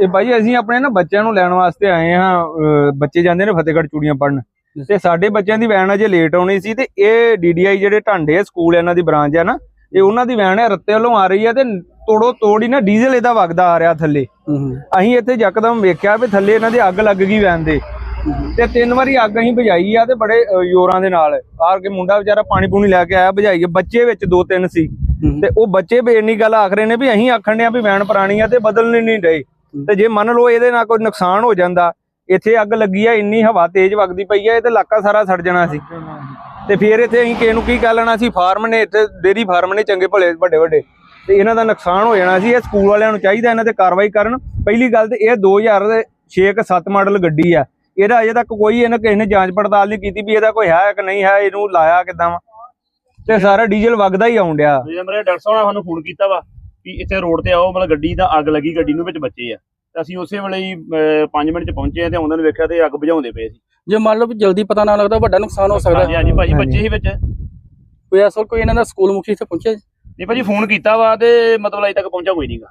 ਇਹ ਭਾਈ ਅਸੀਂ ਆਪਣੇ ਨਾ ਬੱਚਿਆਂ ਨੂੰ ਲੈਣ ਵਾਸਤੇ ਆਏ ਹਾਂ ਬੱਚੇ ਜਾਂਦੇ ਨੇ ਫਤਿਹਗੜ੍ਹ ਚੂੜੀਆਂ ਪੜਨ ਤੇ ਸਾਡੇ ਬੱਚਿਆਂ ਦੀ ਵੈਨ ਅਜੇ ਲੇਟ ਆਉਣੀ ਸੀ ਤੇ ਇਹ ਡੀਡੀਆਈ ਜਿਹੜੇ ਢਾਂਡੇ ਸਕੂਲ ਇਹਨਾਂ ਦੀ ਬ੍ਰਾਂਚ ਆ ਨਾ ਇਹ ਉਹਨਾਂ ਦੀ ਵੈਨ ਹੈ ਰੱਤੇ ਵੱਲੋਂ ਆ ਰਹੀ ਹੈ ਤੇ ਤੋੜੋ ਤੋੜ ਹੀ ਨਾ ਡੀਜ਼ਲ ਇਹਦਾ ਵਗਦਾ ਆ ਰਿਹਾ ਥੱਲੇ। ਅਸੀਂ ਇੱਥੇ ਯਕਦਮ ਵੇਖਿਆ ਵੀ ਥੱਲੇ ਇਹਨਾਂ ਦੇ ਅੱਗ ਲੱਗ ਗਈ ਵੈਨ ਦੇ। ਤੇ ਤਿੰਨ ਵਾਰੀ ਅੱਗ ਅਸੀਂ ਬੁਝਾਈ ਆ ਤੇ ਬੜੇ ਜ਼ੋਰਾਂ ਦੇ ਨਾਲ। ਆਰ ਕੇ ਮੁੰਡਾ ਵਿਚਾਰਾ ਪਾਣੀ ਪੂਣੀ ਲੈ ਕੇ ਆਇਆ ਬੁਝਾਈ ਬੱਚੇ ਵਿੱਚ ਦੋ ਤਿੰਨ ਸੀ। ਤੇ ਉਹ ਬੱਚੇ ਵੀ ਇੰਨੀ ਗੱਲ ਆਖ ਰਹੇ ਨੇ ਵੀ ਅਸੀਂ ਆਖਣ ਡਿਆ ਵੀ ਵੈਨ ਪੁਰਾਣੀ ਆ ਤੇ ਬਦਲਣੀ ਨਹੀਂ ਡਏ। ਤੇ ਜੇ ਮੰਨ ਲਓ ਇਹਦੇ ਨਾਲ ਕੋਈ ਨੁਕਸਾਨ ਹੋ ਜਾਂਦਾ ਇੱਥੇ ਅੱਗ ਲੱਗੀ ਆ ਇੰਨੀ ਹਵਾ ਤੇਜ਼ ਵਗਦੀ ਪਈ ਆ ਇਹ ਤੇ ਇਲਾਕਾ ਸਾਰਾ ਸੜ ਜਾਣਾ ਸੀ। ਤੇ ਫਿਰ ਇੱਥੇ ਅਸੀਂ ਕਿਸੇ ਨੂੰ ਕੀ ਕਹਿ ਲੈਣਾ ਸੀ ਫਾਰਮ ਨੇ ਇੱਥੇ ਡੇਰੀ ਫਾਰਮ ਨੇ ਚੰਗੇ ਭਲੇ ਵੱਡੇ ਵੱਡੇ। ਤੇ ਇਹਨਾਂ ਦਾ ਨੁਕਸਾਨ ਹੋ ਜਾਣਾ ਸੀ ਇਹ ਸਕੂਲ ਵਾਲਿਆਂ ਨੂੰ ਚਾਹੀਦਾ ਇਹਨਾਂ ਤੇ ਕਾਰਵਾਈ ਕਰਨ। ਪਹਿਲੀ ਗੱਲ ਤੇ ਇਹ 2006 ਕ 7 ਮਾਡਲ ਗੱਡੀ ਆ। ਇਹਦਾ ਅਜੇ ਤੱਕ ਕੋਈ ਇਹਨਾਂ ਕਿਸੇ ਨੇ ਜਾਂਚ ਪੜਤਾਲ ਨਹੀਂ ਕੀਤੀ ਵੀ ਇਹਦਾ ਕੋਈ ਹੈ ਕਿ ਨਹੀਂ ਹੈ ਇਹਨੂੰ ਲਾਇਆ ਕਿਦਾਂ ਵਾ। ਤੇ ਸਾਰਾ ਡੀਜ਼ਲ ਵਗਦਾ ਹੀ ਆਉਣ ਡਿਆ। ਜੇ ਮੇਰੇ ਡਾਕਟਰ ਸਾਹਿਬ ਨੇ ਸਾਨੂੰ ਫੋਨ ਕੀਤਾ ਵਾ ਕਿ ਇੱਥੇ ਰੋਡ ਤੇ ਆਓ ਮਤਲਬ ਗੱਡੀ ਦਾ ਅੱਗ ਲੱਗੀ ਗੱਡੀ ਨੂੰ ਵਿੱਚ ਬੱਚੇ ਆ। ਤੇ ਅਸੀਂ ਉਸੇ ਵੇਲੇ ਹੀ 5 ਮਿੰਟ ਚ ਪਹੁੰਚੇ ਆ ਤੇ ਉਹਨਾਂ ਨੇ ਵੇਖਿਆ ਤੇ ਅੱਗ ਬੁਝਾਉਂਦੇ ਪਏ ਸੀ। ਜੇ ਮੰਨ ਲਓ ਵੀ ਜਲਦੀ ਪਤਾ ਨਾ ਲੱਗਦਾ ਵੱਡਾ ਨੁਕਸਾਨ ਹੋ ਸਕਦਾ। ਹਾਂਜੀ ਹਾਂਜੀ ਭਾਜੀ। ਬੱਚੇ ਹੀ ਵਿੱਚ? ਕੋਈ ਅਸਲ ਕੋਈ ਇਹਨਾਂ ਦਾ ਸਕੂਲ ਮੁਖੀ ਇੱਥੇ ਪਹੁੰਚਿਆ ਜੀ? ਨਹੀਂ ਭਾਜੀ ਫੋਨ ਕੀਤਾ ਵਾ ਤੇ ਮਤਲਬ ਅਜੇ ਤੱਕ ਪਹੁੰਚਾ ਕੋਈ ਨਹੀਂਗਾ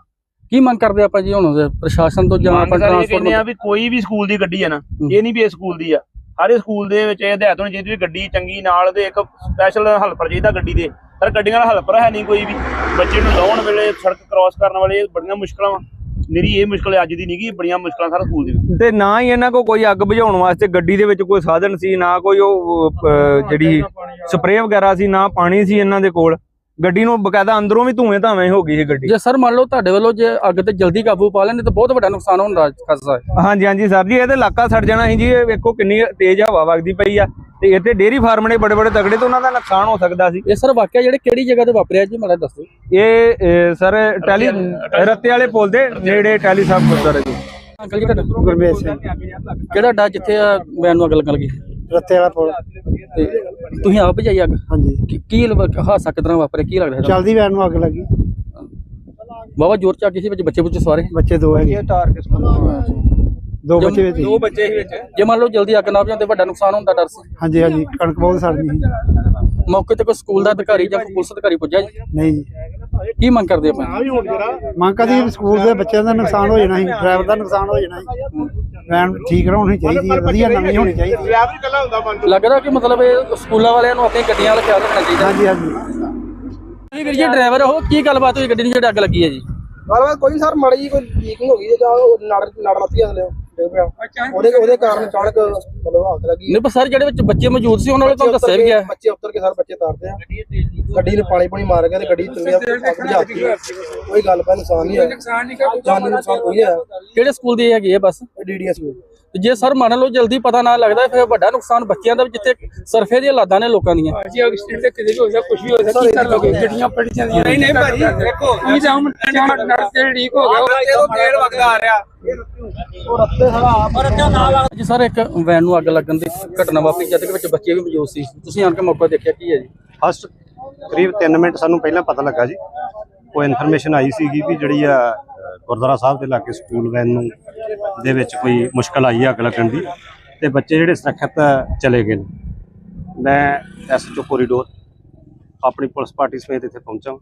ਕੀ ਮੰਗ ਕਰਦੇ ਆਪਾਂ ਜੀ ਹੁਣ? ਪ੍ਰਸ਼ਾਸਨ ਤੋਂ ਜਾਂ ਆਪਾਂ ਕਹਿੰਦੇ ਆ ਟਰਾਂਸਪੋਰਟ ਵੀ ਕੋਈ ਵੀ ਸਕੂਲ ਦੀ ਗੱਡੀ ਆ ਨਾ ਇਹ ਨਹੀਂ ਵੀ ਇਹ ਸਕੂਲ ਦੀ ਆ। ਸਾਰੇ ਸਕੂਲ ਦੇ ਵਿੱਚ ਇਹ ਹਦਾਇਤ ਹੋਣੀ ਚਾਹੀਦੀ ਵੀ ਗੱਡੀ ਚੰਗੀ ਨਾਲ ਦੇ ਇੱਕ ਸਪੈਸ਼ਲ ਹੈਲਪਰ ਚਾਹੀਦਾ ਗੱਡੀ ਦੇ। ਪਰ ਗੱਡੀਆਂ ਨਾਲ ਹੈਲਪਰ ਹੈ ਨਹੀਂ ਕੋਈ ਵੀ। ਬੱਚੇ ਨੂੰ ਲਾਉਣ ਵੇਲੇ ਸੜਕ ਕ੍ਰਾਸ ਕਰਨ ਵਾਲੇ ਬੜੀਆਂ ਮੁਸ਼ਕਲਾਂ ਵਾ। ਮੇਰੀ ਇਹ ਮੁਸ਼ਕਲ ਅੱਜ ਦੀ ਨਹੀਂਗੀ ਬੜੀਆਂ ਮੁਸ਼ਕਲਾਂ ਸਾਰਾ ਸਕੂਲ ਦੀ ਤੇ ਨਾ ਹੀ ਇਹਨਾਂ ਕੋ ਕੋਈ ਅੱਗ ਬੁਝਾਉਣ ਵਾਸਤੇ ਗੱਡੀ ਦੇ ਵਿੱਚ ਕੋਈ ਸਾਧਨ ਸੀ ਨਾ ਕੋਈ ਉਹ ਜਿਹੜੀ ਸਪਰੇਅ ਵਗੈਰਾ ਸੀ ਨਾ ਪਾਣੀ ਸੀ ਇਹਨਾਂ ਦੇ ਕੋਲ। ਗੱਡੀ ਨੂੰ ਬਕਾਇਦਾ ਅੰਦਰੋਂ ਵੀ ਧੂਏ ਧਾਵੇਂ ਹੋ ਗਈ ਸੀ ਗੱਡੀ। ਜੇ ਸਰ ਮੰਨ ਲਓ ਤੁਹਾਡੇ ਵੱਲੋਂ ਜੇ ਅੱਗ ਤੇ ਜਲਦੀ ਕਾਬੂ ਪਾ ਲੈਣ ਤਾਂ ਬਹੁਤ ਵੱਡਾ ਨੁਕਸਾਨ ਹੋਣ ਦਾ ਖਤਰਾ ਹੈ। ਹਾਂਜੀ ਹਾਂਜੀ ਸਰ ਜੀ ਇਹ ਤੇ ਇਲਾਕਾ ਸੜ ਜਾਣਾ ਸੀ ਜੀ ਇਹ ਵੇਖੋ ਕਿੰਨੀ ਤੇਜ਼ ਹਵਾ ਵਗਦੀ ਪਈ ਆ ਤੇ ਇੱਥੇ ਡੇਰੀ ਫਾਰਮ ਨੇ ਬੜੇ ਬੜੇ ਤਗੜੇ ਤੇ ਉਹਨਾਂ ਦਾ ਨੁਕਸਾਨ ਹੋ ਸਕਦਾ ਸੀ। ਇਹ ਸਰ ਵਾਕਿਆ ਜਿਹੜੇ ਕਿਹੜੀ ਜਗ੍ਹਾ ਤੇ ਵਾਪਰਿਆ ਜੀ ਮੈਨੂੰ ਦੱਸੋ। ਇਹ ਸਰ ਟੈਲੀ ਰੱਤੇ ਵਾਲੇ ਪੁਲ ਦੇ ਨੇੜੇ ਟੈਲੀ ਸਾਹਿਬ ਗੁਰਦੁਆਰੇ ਜੀ ਅੰਕਲ ਜੀ ਤੁਹਾਡਾ ਗੁਰਮੇਸ਼ ਸਿੰਘ ਕਿਹੜਾ ਡਾ ਜਿੱਥੇ ਆ ਵੈਨ ਨੂੰ ਅੱਗ ਲੱਗਣ ਲੱਗੀ? ਰੱਤੇ ਵਾਲਾ ਪੁਲ। ਤੇ ਤੁਸੀਂ ਆਪ ਭਜਾਈ ਅੱਗ? ਹਾਂਜੀ। ਕੀ- ਕੀ ਲ- ਹਾਦਸਾ ਕਿਦਾਂ ਵਾਪਰਿਆ? ਕੀ ਲੱਗਦਾ ਹੈ ਚਲਦੀ ਵੈਨ ਨੂੰ ਅੱਗ ਲੱਗੀ। ਬਾਬਾ ਜ਼ੋਰ ਚ ਕਿਸੇ ਵਿੱਚ ਬੱਚੇ ਬੁੱਚੇ ਸਵਾਰੇ ਬੱਚੇ ਦੋ ਹੈਗੇ। ਦੋ ਬੱਚੇ ਵਿੱਚ ਸੀ। ਬੱਚੇ ਹੀ ਵਿੱਚ। ਜੇ ਮੰਨ ਲਓ ਜਲਦੀ ਅੱਗ ਨਾ ਬੁਝਾਉਂਦੇ ਵੱਡਾ ਨੁਕਸਾਨ ਹੋਣ ਦਾ ਡਰ ਸੀ। ਹਾਂਜੀ ਹਾਂਜੀ। ਕਣਕ ਬਹੁਤ ਸੜਨੀ ਸੀ। ਮੌਕੇ ਤੇ ਕੋਈ ਸਕੂਲ ਦਾ ਅਧਿਕਾਰੀ ਜਾਂ ਕੋਈ ਪੁਲਿਸ ਅਧਿਕਾਰੀ ਪੁੱਜਿਆ ਜੀ? ਨਹੀਂ ਜੀ। ਕੀ ਮੰਗ ਕਰਦੇ ਆਪਾਂ? ਮੰਗ ਕਦੀ ਸਕੂਲ ਦੇ ਬੱਚਿਆਂ ਦਾ ਨੁਕਸਾਨ ਹੋ ਜਾਣਾ ਸੀ ਡਰਾਈਵਰ ਦਾ ਨੁਕਸਾਨ ਹੋ ਜਾਣਾ ਸੀ। ਵੈਨ ਠੀਕ ਹੋਣੀ ਚਾਹੀਦੀ ਹੈ ਵਧੀਆ ਨਵੀਂ ਹੋਣੀ ਚਾਹੀਦੀ ਹੈ। ਲੱਗਦਾ ਕਿ ਮਤਲਬ ਇਹ ਸਕੂਲਾਂ ਵਾਲਿਆਂ ਨੂੰ ਆਪਣੀ ਗੱਡੀਆਂ ਵਾਲਾ ਖਿਆਲ ਰੱਖਣਾ ਚਾਹੀਦਾ। ਹਾਂਜੀ ਹਾਂਜੀ। ਜੀ ਵੀਰ ਜੀ ਡਰਾਈਵਰ ਉਹ ਕੀ ਗੱਲਬਾਤ ਹੋਈ? ਗੱਡੀ ਨੂੰ ਜਿਹੜੀ ਅੱਗ ਲੱਗੀ ਹੈ ਜੀ। ਗੱਲਬਾਤ ਕੋਈ ਸਰ ਮਾੜੀ ਜੀ ਕੋਈ ਲੀਕਿੰਗ ਹੋ ਗਈ ਜਾਂ ਉਹ ਨੜ ਨੜ ਮੱਤੀ ਹਸਲੇ ਡਿੱਗ ਪਿਆ ਉਹਦੇ ਉਹਦੇ ਕਾਰਨ ਅਚਾਨਕ ਮਤਲਬ ਅੱਗ ਲੱਗੀ ਨਹੀਂ ਪਰ ਸਰ ਜਿਹੜੇ ਵਿੱਚ ਬੱਚੇ ਮੌਜੂਦ ਸੀ ਉਹਨਾਂ ਨੂੰ ਤੁਹਾਨੂੰ ਦੱਸਿਆ ਵੀ ਗਿਆ ਹੈ। ਬੱਚੇ ਉੱਤਰ ਕੇ ਸਰ ਬੱਚੇ ਤਾਰਦੇ ਆ ਗੱਡੀ ਨੂੰ ਪਾਣੀ ਪਾਣੀ ਮਾਰ ਗਿਆ ਤੇ ਗੱਡੀ ਅੱਗ ਬੁਝਾਤੀ ਕੋਈ ਗੱਲ ਪਾ ਨੁਕਸਾਨ ਨਹੀਂ ਹੋਇਆ ਨੁਕਸਾਨ ਨਹੀਂ ਜਾਨੀ ਨੁਕਸਾਨ ਕੋਈ ਹੋਇਆ ਕਿਹੜੇ ਸਕੂਲ ਦੀ ਹੈਗੀ ਹੈ ਬੱਸ ਡੀਡੀਐਸ ਤੇ ਜੇ ਸਰ ਮੰਨ ਲਓ ਜਲਦੀ ਪਤਾ ਨਾ ਲੱਗਦਾ ਫਿਰ ਵੱਡਾ ਨੁਕਸਾਨ ਬੱਚਿਆਂ ਦਾ ਜਿੱਥੇ ਸਰਫੇ ਦੀਆਂ ਲਾਦਾਂ ਨੇ ਲੋਕਾਂ ਦੀਆਂ ਜੀ ਐਕਸੀਡੈਂਟ ਤੇ ਕਿਤੇ ਵੀ ਹੋ ਸਕਦਾ ਕੁਝ ਵੀ ਹੋ ਸਕਦਾ ਕੀ ਕਰ ਲੋਗੇ ਗੱਡੀਆਂ ਪੜ ਜਾਂਦੀਆਂ ਨਹੀਂ ਨਹੀਂ ਭਾਜੀ ਦੇਖੋ ਕੀ ਜਾਂ ਨੜ ਤੇ ਲੀਕ ਹੋ ਗਿਆ ਜਦੋਂ ਤੇਲ ਵਗਦਾ ਆ ਰਿਹਾ ਜੀ ਸਰ ਇੱਕ ਵੈਨ ਨੂੰ ਅੱਗ ਲੱਗਣ ਦੀ ਘਟਨਾ ਵਾਪਰੀ ਜਦ ਕਿ ਵਿੱਚ ਬੱਚੇ ਵੀ ਮੌਜੂਦ ਸੀ। ਤੁਸੀਂ ਆਣ ਕੇ ਮੌਕਾ ਦੇਖਿਆ ਕੀ ਹੈ ਜੀ? ਫਸਟ ਕਰੀਬ 3 ਮਿੰਟ ਸਾਨੂੰ ਪਹਿਲਾਂ ਪਤਾ ਲੱਗਾ ਜੀ। ਉਹ ਇਨਫੋਰਮੇਸ਼ਨ ਆਈ ਸੀਗੀ ਵੀ ਜਿਹੜੀ ਆ ਗੁਰਦੁਆਰਾ ਸਾਹਿਬ ਦੇ ਲਾਗੇ ਸਕੂਲ ਵੈਨ ਨੂੰ ਦੇ ਵਿੱਚ ਕੋਈ ਮੁਸ਼ਕਲ ਆਈ ਆ ਅੱਗ ਲੱਗਣ ਦੀ। ਤੇ ਬੱਚੇ ਜਿਹੜੇ ਸੁਰੱਖਿਅਤ ਚਲੇ ਗਏ ਨੇ। ਮੈਂ ਐਸਐਚਓ ਕੋਰੀਡੋਰ ਆਪਣੀ ਪੁਲਿਸ ਪਾਰਟੀ ਸਮੇਤ ਇੱਥੇ ਪਹੁੰਚਾ।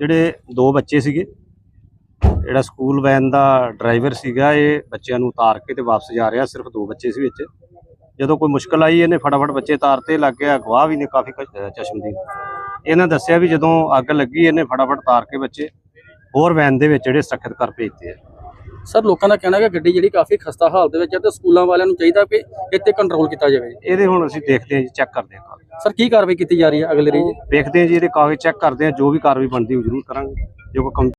ਜਿਹੜੇ ਦੋ ਬੱਚੇ ਸੀਗੇ ਜਿਹੜਾ ਸਕੂਲ ਵੈਨ ਦਾ ਡਰਾਈਵਰ ਸੀਗਾ ਇਹ ਬੱਚਿਆਂ ਨੂੰ ਉਤਾਰ ਕੇ ਤੇ ਵਾਪਸ ਜਾ ਰਿਹਾ ਸਿਰਫ ਦੋ ਬੱਚੇ ਸੀ ਵਿੱਚ। ਜਦੋਂ ਕੋਈ ਮੁਸ਼ਕਲ ਆਈ ਇਹਨੇ ਫਟਾਫਟ ਬੱਚੇ ਤਾਰਤੇ ਲੱਗ ਗਿਆ ਗਵਾਹ ਵੀ ਨੇ ਕਾਫੀ ਚਸ਼ਮਦੀਦ ਇਹਨਾਂ ਦੱਸਿਆ ਵੀ ਜਦੋਂ ਅੱਗ ਲੱਗੀ ਇਹਨੇ ਫਟਾਫਟ ਤਾਰ ਕੇ ਬੱਚੇ ਹੋਰ ਵੈਨ ਦੇ ਵਿੱਚ ਜਿਹੜੇ ਸੁਰੱਖਿਅਤ ਕਰ ਭੇਜਤੇ ਆ। ਸਰ ਲੋਕਾਂ ਦਾ ਕਹਿਣਾ ਹੈ ਕਿ ਗੱਡੀ ਜਿਹੜੀ ਕਾਫੀ ਖਸਤਾ ਹਾਲਤ ਦੇ ਵਿੱਚ ਹੈ ਤੇ ਸਕੂਲਾਂ ਵਾਲਿਆਂ ਨੂੰ ਚਾਹੀਦਾ ਕਿ ਇੱਥੇ ਕੰਟਰੋਲ ਕੀਤਾ ਜਾਵੇ। ਇਹਦੇ ਹੁਣ ਅਸੀਂ ਦੇਖਦੇ ਹਾਂ ਜੀ ਚੈੱਕ ਕਰਦੇ ਹਾਂ। ਸਰ ਕੀ ਕਾਰਵਾਈ ਕੀਤੀ ਜਾ ਰਹੀ ਹੈ ਅਗਲੇ ਜੀ ਦੇਖਦੇ ਹਾਂ ਜੀ ਇਹਦੇ ਕਾਗਜ਼ ਚੈੱਕ ਕਰਦੇ ਹਾਂ ਜੋ ਵੀ ਕਾਰਵਾਈ ਬਣਦੀ ਉਹ ਜ਼ਰੂਰ ਕਰਾਂਗੇ। ਜੋ ਕੰਮ